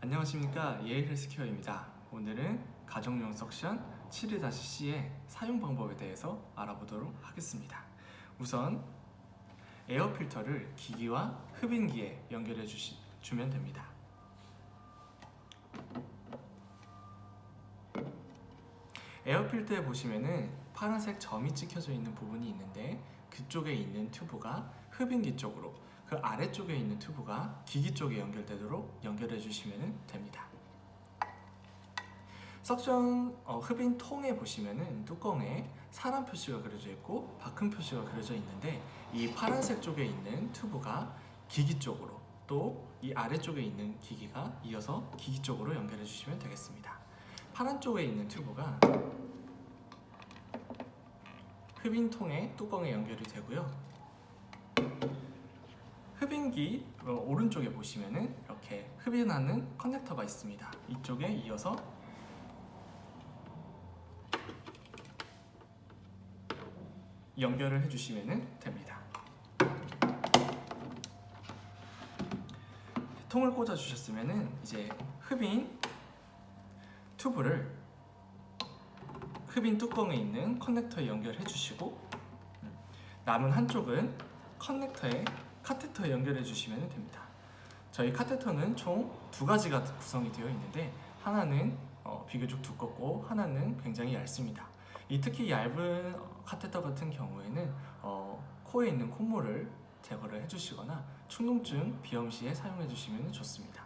안녕하십니까 예일 헬스케어입니다. 오늘은 가정용 석션 7-C의 사용 방법에 대해서 알아보도록 하겠습니다. 우선 에어 필터를 기기와 흡인기에 연결해 주시, 주면 됩니다. 에어 필터에 보시면은 파란색 점이 찍혀져 있는 부분이 있는데 그쪽에 있는 튜브가 흡인기 쪽으로 그 아래쪽에 있는 튜브가 기기 쪽에 연결되도록 연결해 주시면 됩니다. 석션 어, 흡인 통에 보시면은 뚜껑에 사람 표시가 그려져 있고 바큰 표시가 그려져 있는데 이 파란색 쪽에 있는 튜브가 기기 쪽으로 또 이 아래쪽에 있는 기기가 이어서 기기 쪽으로 연결해 주시면 되겠습니다. 파란 쪽에 있는 튜브가 흡인 통에 뚜껑에 연결이 되고요. 흡인기 어, 오른쪽에 보시면은 이렇게 흡인하는 커넥터가 있습니다. 이쪽에 이어서 연결을 해주시면 됩니다. 통을 꽂아 주셨으면은 이제 흡인 튜브를 흡인 뚜껑에 있는 커넥터에 연결해 주시고 음, 남은 한쪽은 커넥터에 카테터에 연결해 주시면 됩니다. 저희 카테터는 총 두 가지가 구성이 되어 있는데 하나는 어, 비교적 두껍고 하나는 굉장히 얇습니다. 이 특히 얇은 카테터 같은 경우에는 어, 코에 있는 콧물을 제거를 해주시거나 충농증 비염 시에 사용해 주시면 좋습니다.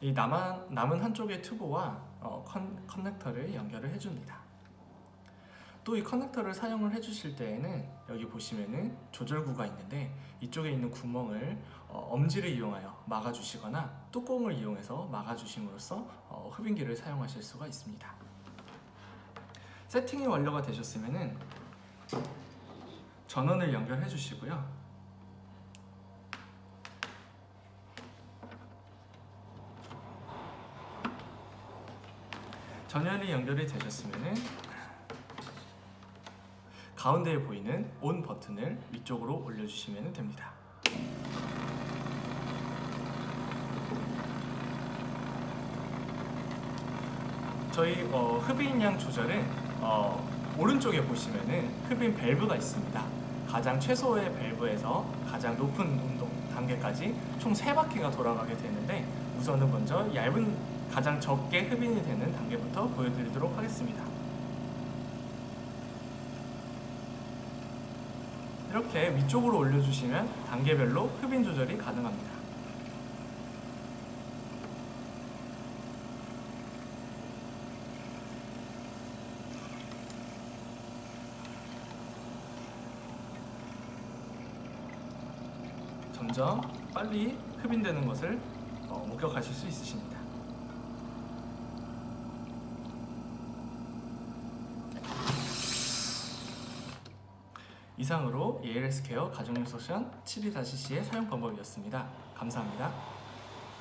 이 남은, 남은 한쪽의 튜브와 어, 컨, 커넥터를 연결을 해줍니다. 또 이 커넥터를 사용을 해주실 때에는 여기 보시면은 조절구가 있는데 이쪽에 있는 구멍을 어, 엄지를 이용하여 막아주시거나 뚜껑을 이용해서 막아주심으로써 어, 흡인기를 사용하실 수가 있습니다. 세팅이 완료가 되셨으면은 전원을 연결해 주시고요. 전원이 연결이 되셨으면은 가운데에 보이는 온 버튼을 위쪽으로 올려주시면 됩니다. 저희 어, 흡인량 조절은 어, 오른쪽에 보시면은 흡인 밸브가 있습니다. 가장 최소의 밸브에서 가장 높은 운동 단계까지 총세 바퀴가 돌아가게 되는데 우선은 먼저 얇은 가장 적게 흡인이 되는 단계부터 보여드리도록 하겠습니다. 이렇게 위쪽으로 올려주시면 단계별로 흡인 조절이 가능합니다. 점점 빨리 흡인되는 것을 어, 목격하실 수 있으십니다. 이상으로 ALS 케어 가정용 소션 72-C의 사용 방법이었습니다. 감사합니다.